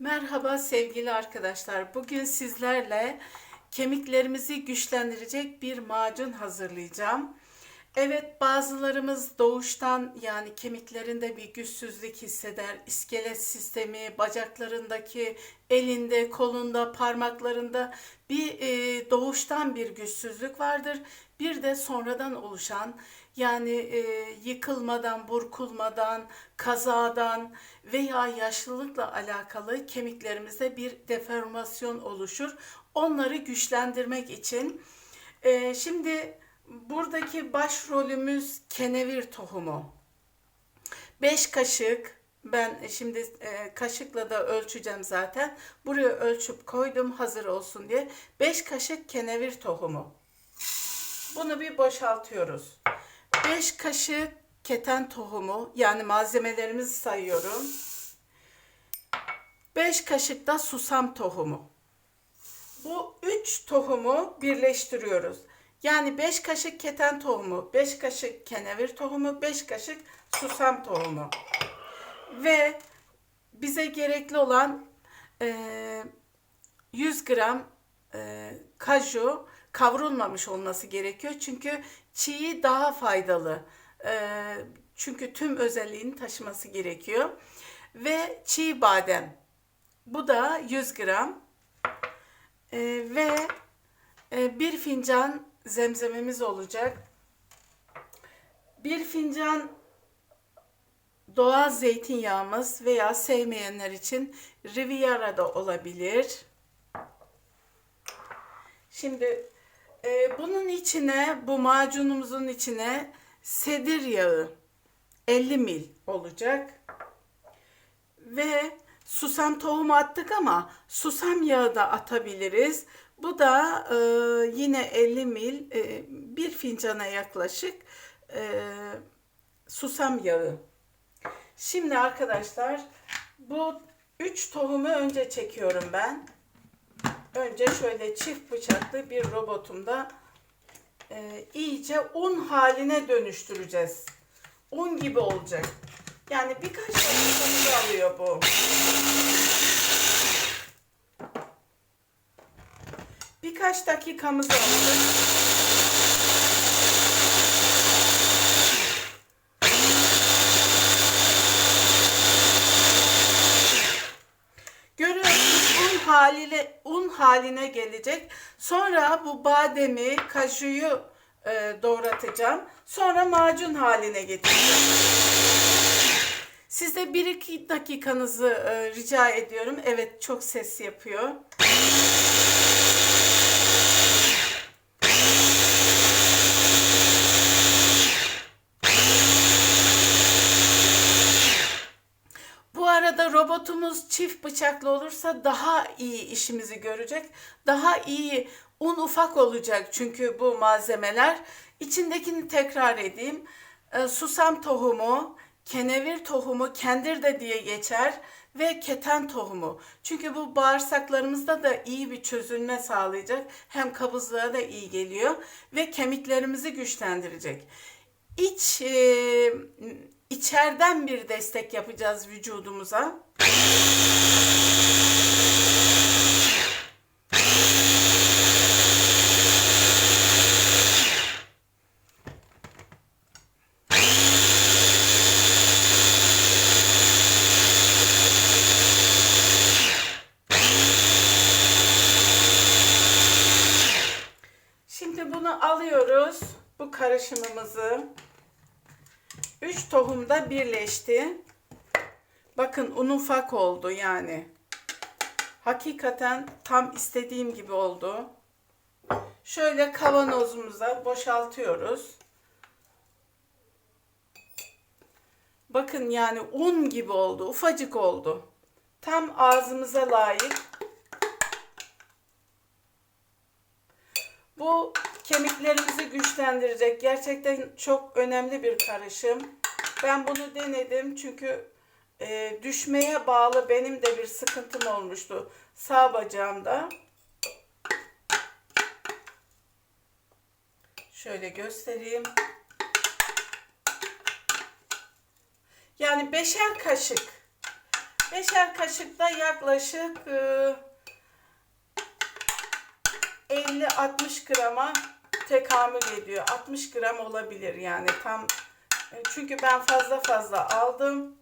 Merhaba sevgili arkadaşlar. Bugün sizlerle kemiklerimizi güçlendirecek bir macun hazırlayacağım. Evet bazılarımız doğuştan yani kemiklerinde bir güçsüzlük hisseder. İskelet sistemi, bacaklarındaki, elinde, kolunda, parmaklarında bir e, doğuştan bir güçsüzlük vardır. Bir de sonradan oluşan yani e, yıkılmadan, burkulmadan, kazadan veya yaşlılıkla alakalı kemiklerimizde bir deformasyon oluşur. Onları güçlendirmek için e, şimdi buradaki başrolümüz kenevir tohumu. 5 kaşık ben şimdi e, kaşıkla da ölçeceğim zaten. Buraya ölçüp koydum hazır olsun diye. 5 kaşık kenevir tohumu. Bunu bir boşaltıyoruz. 5 kaşık keten tohumu yani malzemelerimizi sayıyorum. 5 kaşık da susam tohumu. Bu 3 tohumu birleştiriyoruz. Yani 5 kaşık keten tohumu, 5 kaşık kenevir tohumu, 5 kaşık susam tohumu. Ve bize gerekli olan e, 100 gram e, kaju kavrulmamış olması gerekiyor. Çünkü çiği daha faydalı. E, çünkü tüm özelliğini taşıması gerekiyor. Ve çiğ badem. Bu da 100 gram. E, ve e, bir fincan zemzemimiz olacak. Bir fincan doğal zeytinyağımız veya sevmeyenler için Riviera da olabilir. Şimdi e, bunun içine, bu macunumuzun içine sedir yağı 50 mil olacak. Ve susam tohumu attık ama susam yağı da atabiliriz. Bu da e, yine 50 mil, e, bir fincana yaklaşık e, susam yağı. Şimdi arkadaşlar bu 3 tohumu önce çekiyorum ben. Önce şöyle çift bıçaklı bir robotumda e, iyice un haline dönüştüreceğiz. Un gibi olacak. Yani birkaç dakikamızı alıyor bu. Birkaç dakikamızı alacak. Görüyorsunuz un haline gelecek. Sonra bu bademi, kajuyu e, doğratacağım. Sonra macun haline getireceğim. Size 1-2 dakikanızı e, rica ediyorum. Evet çok ses yapıyor. Bu robotumuz çift bıçaklı olursa daha iyi işimizi görecek. Daha iyi un ufak olacak çünkü bu malzemeler. İçindekini tekrar edeyim. E, susam tohumu, kenevir tohumu, kendir de diye geçer ve keten tohumu. Çünkü bu bağırsaklarımızda da iyi bir çözülme sağlayacak. Hem kabızlığa da iyi geliyor ve kemiklerimizi güçlendirecek. İç e, içeriden bir destek yapacağız vücudumuza. Şimdi bunu alıyoruz. Bu karışımımızı. 3 tohum da birleşti. Bakın un ufak oldu yani. Hakikaten tam istediğim gibi oldu. Şöyle kavanozumuza boşaltıyoruz. Bakın yani un gibi oldu. Ufacık oldu. Tam ağzımıza layık. Bu kemiklerimizi güçlendirecek. Gerçekten çok önemli bir karışım. Ben bunu denedim çünkü e, düşmeye bağlı benim de bir sıkıntım olmuştu sağ bacağımda. Şöyle göstereyim. Yani beşer kaşık Beşer kaşık da yaklaşık e, 50-60 grama tekamül ediyor. 60 gram olabilir yani tam e, çünkü ben fazla fazla aldım.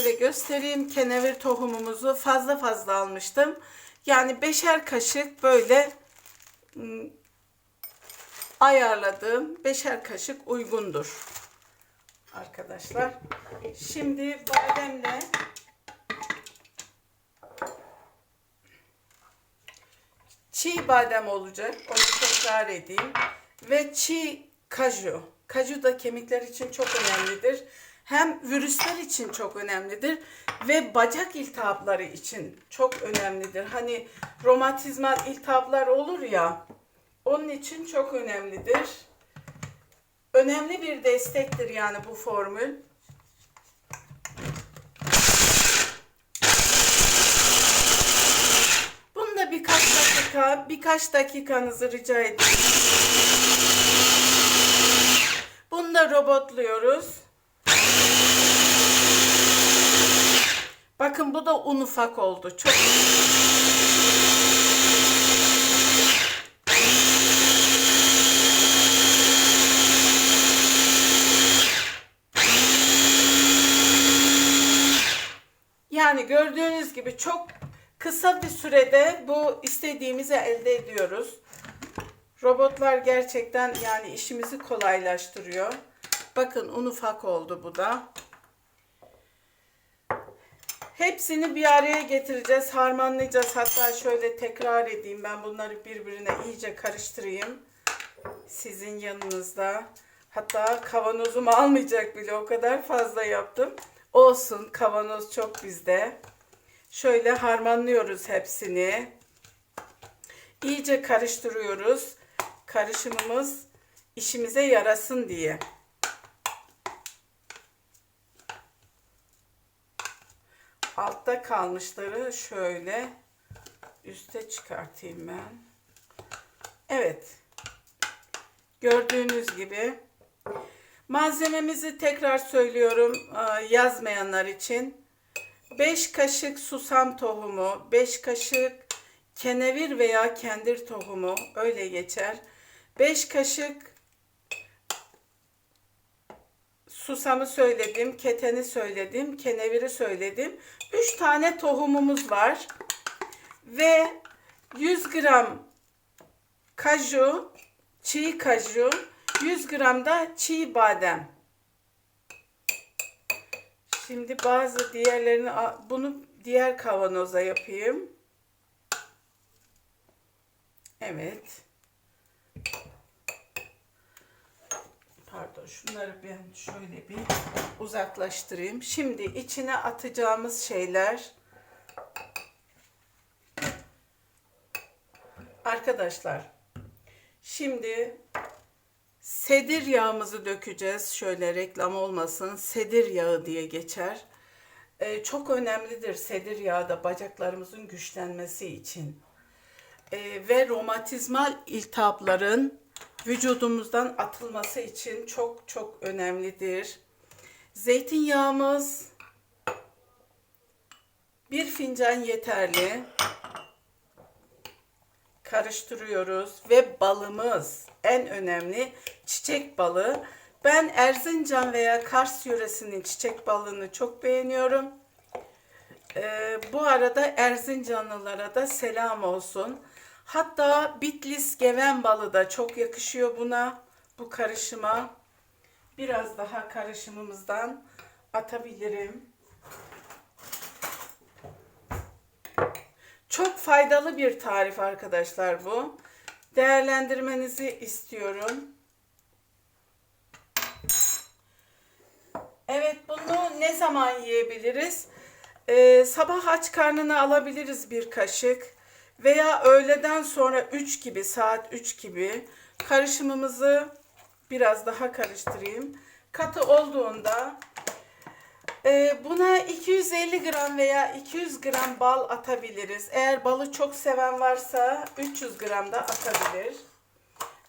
Şöyle göstereyim. Kenevir tohumumuzu fazla fazla almıştım. Yani beşer kaşık böyle ım, ayarladım. Beşer kaşık uygundur. Arkadaşlar. Şimdi bademle çiğ badem olacak. Onu tekrar edeyim. Ve çiğ kaju. Kaju da kemikler için çok önemlidir. Hem virüsler için çok önemlidir ve bacak iltihapları için çok önemlidir. Hani romatizmal iltihaplar olur ya, onun için çok önemlidir. Önemli bir destektir yani bu formül. Bunu da birkaç dakika, birkaç dakikanızı rica ediyorum. Bunu da robotluyoruz. Bakın bu da un ufak oldu. Çok Yani gördüğünüz gibi çok kısa bir sürede bu istediğimizi elde ediyoruz. Robotlar gerçekten yani işimizi kolaylaştırıyor. Bakın un ufak oldu bu da. Hepsini bir araya getireceğiz, harmanlayacağız. Hatta şöyle tekrar edeyim. Ben bunları birbirine iyice karıştırayım. Sizin yanınızda. Hatta kavanozumu almayacak bile o kadar fazla yaptım. Olsun kavanoz çok bizde. Şöyle harmanlıyoruz hepsini. İyice karıştırıyoruz. Karışımımız işimize yarasın diye. Altta kalmışları şöyle üste çıkartayım ben. Evet. Gördüğünüz gibi malzememizi tekrar söylüyorum e, yazmayanlar için. 5 kaşık susam tohumu, 5 kaşık kenevir veya kendir tohumu öyle geçer. 5 kaşık susamı söyledim, keteni söyledim, keneviri söyledim. 3 tane tohumumuz var. Ve 100 gram kaju, çiğ kaju, 100 gram da çiğ badem. Şimdi bazı diğerlerini bunu diğer kavanoza yapayım. Evet. Pardon şunları ben şöyle bir uzaklaştırayım. Şimdi içine atacağımız şeyler Arkadaşlar şimdi sedir yağımızı dökeceğiz. Şöyle reklam olmasın. Sedir yağı diye geçer. Ee, çok önemlidir sedir yağı da bacaklarımızın güçlenmesi için. Ee, ve romatizmal iltihapların vücudumuzdan atılması için çok çok önemlidir. Zeytinyağımız bir fincan yeterli. Karıştırıyoruz ve balımız en önemli çiçek balı. Ben Erzincan veya Kars yöresinin çiçek balını çok beğeniyorum. Ee, bu arada Erzincanlılara da selam olsun. Hatta Bitlis geven balı da çok yakışıyor buna, bu karışıma. Biraz daha karışımımızdan atabilirim. Çok faydalı bir tarif arkadaşlar bu. Değerlendirmenizi istiyorum. Evet bunu ne zaman yiyebiliriz? Ee, sabah aç karnına alabiliriz bir kaşık veya öğleden sonra 3 gibi saat 3 gibi karışımımızı biraz daha karıştırayım. Katı olduğunda e, buna 250 gram veya 200 gram bal atabiliriz. Eğer balı çok seven varsa 300 gram da atabilir.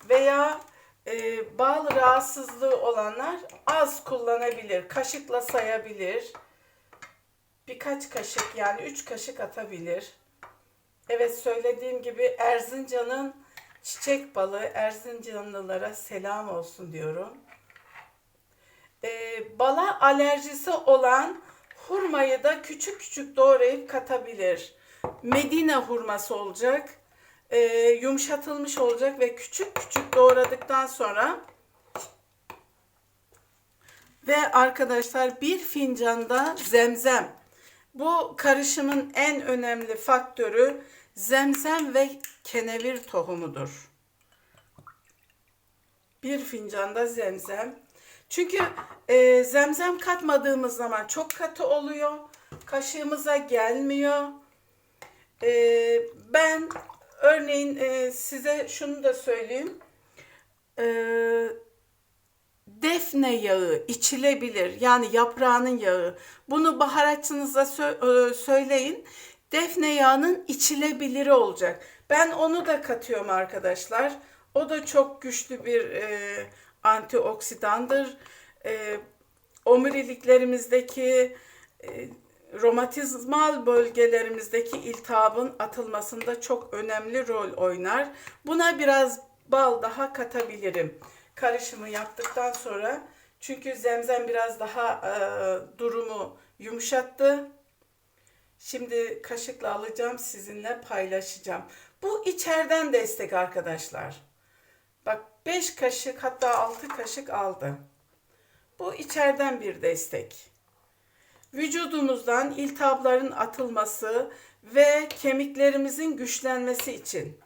Veya e, bal rahatsızlığı olanlar az kullanabilir. Kaşıkla sayabilir. Birkaç kaşık yani 3 kaşık atabilir. Evet söylediğim gibi Erzincan'ın çiçek balı Erzincanlılara selam olsun diyorum. Ee, bala alerjisi olan hurmayı da küçük küçük doğrayıp katabilir. Medine hurması olacak. Ee, yumuşatılmış olacak ve küçük küçük doğradıktan sonra ve arkadaşlar bir fincanda zemzem. Bu karışımın en önemli faktörü zemzem ve kenevir tohumudur. Bir fincanda zemzem. Çünkü e, zemzem katmadığımız zaman çok katı oluyor. Kaşığımıza gelmiyor. E, ben örneğin e, size şunu da söyleyeyim. E, defne yağı içilebilir. Yani yaprağının yağı. Bunu baharatçınıza sö- e, söyleyin. Defne yağının içilebiliri olacak. Ben onu da katıyorum arkadaşlar. O da çok güçlü bir e, antioksidandır. E, omuriliklerimizdeki e, romatizmal bölgelerimizdeki iltihabın atılmasında çok önemli rol oynar. Buna biraz bal daha katabilirim. Karışımı yaptıktan sonra çünkü zemzem biraz daha e, durumu yumuşattı. Şimdi kaşıkla alacağım sizinle paylaşacağım. Bu içeriden destek arkadaşlar. Bak 5 kaşık hatta 6 kaşık aldı. Bu içeriden bir destek. Vücudumuzdan iltihapların atılması ve kemiklerimizin güçlenmesi için.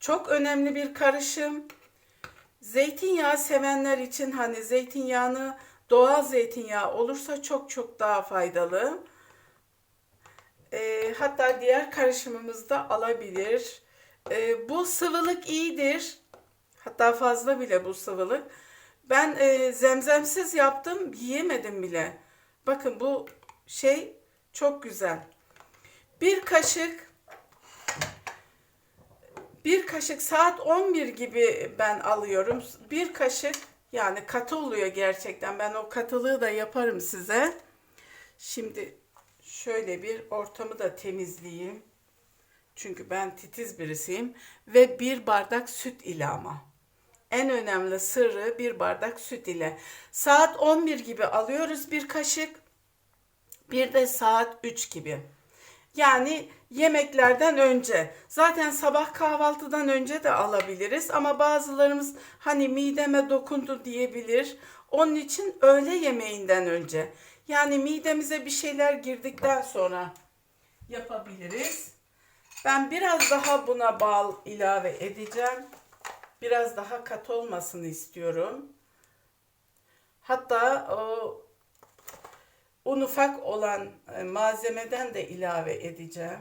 Çok önemli bir karışım. Zeytinyağı sevenler için hani zeytinyağını doğal zeytinyağı olursa çok çok daha faydalı. E, hatta diğer karışımımızı da alabilir. E, bu sıvılık iyidir. Hatta fazla bile bu sıvılık. Ben e, zemzemsiz yaptım, yiyemedim bile. Bakın bu şey çok güzel. Bir kaşık bir kaşık saat 11 gibi ben alıyorum. Bir kaşık yani katı oluyor gerçekten. Ben o katılığı da yaparım size. Şimdi şöyle bir ortamı da temizleyeyim. Çünkü ben titiz birisiyim. Ve bir bardak süt ile ama. En önemli sırrı bir bardak süt ile. Saat 11 gibi alıyoruz bir kaşık. Bir de saat 3 gibi. Yani yemeklerden önce. Zaten sabah kahvaltıdan önce de alabiliriz ama bazılarımız hani mideme dokundu diyebilir. Onun için öğle yemeğinden önce. Yani midemize bir şeyler girdikten sonra yapabiliriz. Ben biraz daha buna bal ilave edeceğim. Biraz daha kat olmasını istiyorum. Hatta o un ufak olan e, malzemeden de ilave edeceğim.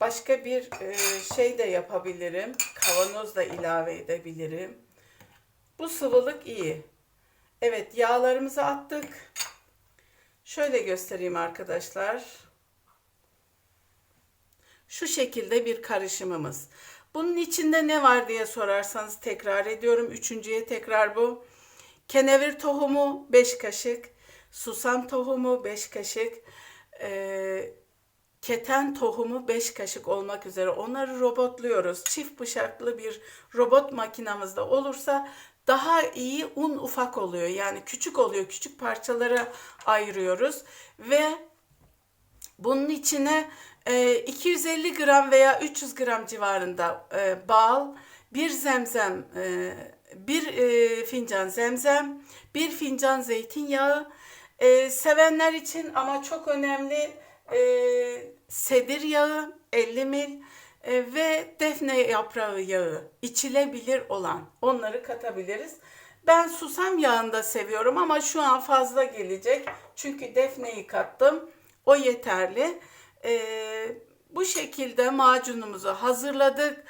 Başka bir e, şey de yapabilirim. Kavanoz da ilave edebilirim. Bu sıvılık iyi. Evet yağlarımızı attık. Şöyle göstereyim arkadaşlar. Şu şekilde bir karışımımız. Bunun içinde ne var diye sorarsanız tekrar ediyorum. Üçüncüye tekrar bu. Kenevir tohumu 5 kaşık. Susam tohumu 5 kaşık. E, keten tohumu 5 kaşık olmak üzere onları robotluyoruz. Çift bıçaklı bir robot makinamızda olursa daha iyi un ufak oluyor. Yani küçük oluyor. Küçük parçalara ayırıyoruz ve bunun içine e, 250 gram veya 300 gram civarında e, bal, bir zemzem, e, bir e, fincan zemzem, bir fincan zeytinyağı. E, sevenler için ama çok önemli e, sedir yağı 50 ml e, ve defne yaprağı yağı içilebilir olan onları katabiliriz. Ben susam yağını da seviyorum ama şu an fazla gelecek. Çünkü defneyi kattım. O yeterli. E, bu şekilde macunumuzu hazırladık.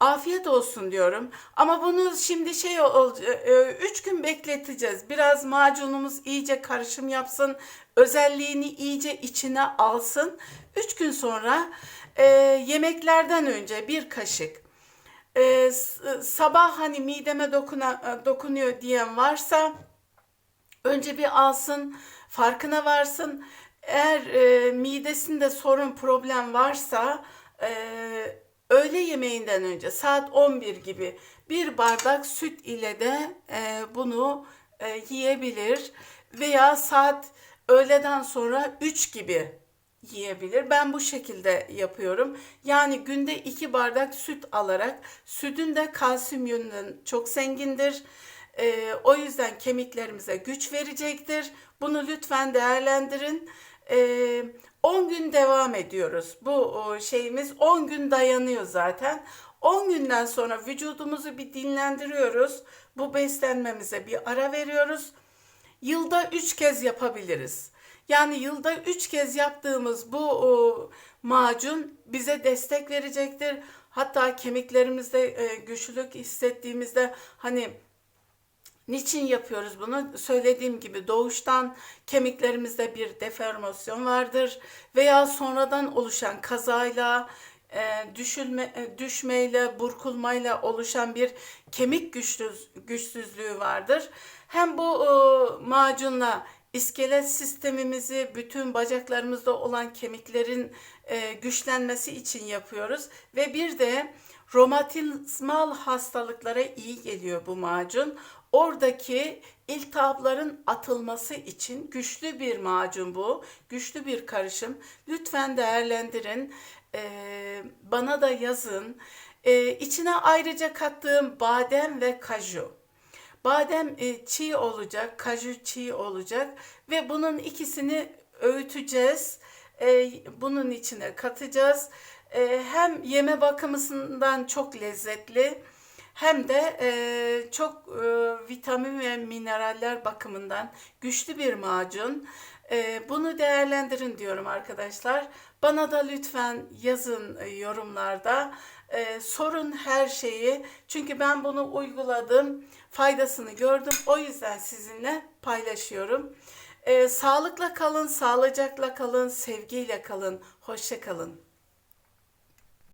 Afiyet olsun diyorum. Ama bunu şimdi şey ol, e, üç gün bekleteceğiz. Biraz macunumuz iyice karışım yapsın. Özelliğini iyice içine alsın. Üç gün sonra e, yemeklerden önce bir kaşık e, s- sabah hani mideme dokuna, dokunuyor diyen varsa önce bir alsın, farkına varsın. Eğer e, midesinde sorun, problem varsa e, öğle yemeğinden önce saat 11 gibi bir bardak süt ile de e, bunu e, yiyebilir veya saat öğleden sonra 3 gibi yiyebilir. Ben bu şekilde yapıyorum. Yani günde 2 bardak süt alarak sütün de kalsiyum yönünden çok zengindir. Ee, o yüzden kemiklerimize güç verecektir. Bunu lütfen değerlendirin. Ee, 10 gün devam ediyoruz. Bu şeyimiz 10 gün dayanıyor zaten. 10 günden sonra vücudumuzu bir dinlendiriyoruz. Bu beslenmemize bir ara veriyoruz. Yılda 3 kez yapabiliriz. Yani yılda 3 kez yaptığımız bu o, macun bize destek verecektir. Hatta kemiklerimizde e, güçlülük hissettiğimizde hani Niçin yapıyoruz bunu? Söylediğim gibi doğuştan kemiklerimizde bir deformasyon vardır veya sonradan oluşan kazayla, e, düşülme, e, düşmeyle, burkulmayla oluşan bir kemik güçsüz, güçsüzlüğü vardır. Hem bu e, macunla iskelet sistemimizi, bütün bacaklarımızda olan kemiklerin güçlenmesi için yapıyoruz ve bir de romatizmal hastalıklara iyi geliyor bu macun. Oradaki iltihapların atılması için güçlü bir macun bu. Güçlü bir karışım. Lütfen değerlendirin. Ee, bana da yazın. Ee, içine ayrıca kattığım badem ve kaju. Badem e, çiğ olacak, kaju çiğ olacak ve bunun ikisini öğüteceğiz. E, bunun içine katacağız. E, hem yeme bakımından çok lezzetli hem de e, çok e, vitamin ve mineraller bakımından güçlü bir macun. E, bunu değerlendirin diyorum arkadaşlar. Bana da lütfen yazın e, yorumlarda. E, sorun her şeyi. Çünkü ben bunu uyguladım. Faydasını gördüm. O yüzden sizinle paylaşıyorum. E, sağlıkla kalın, sağlıcakla kalın, sevgiyle kalın. Hoşça kalın.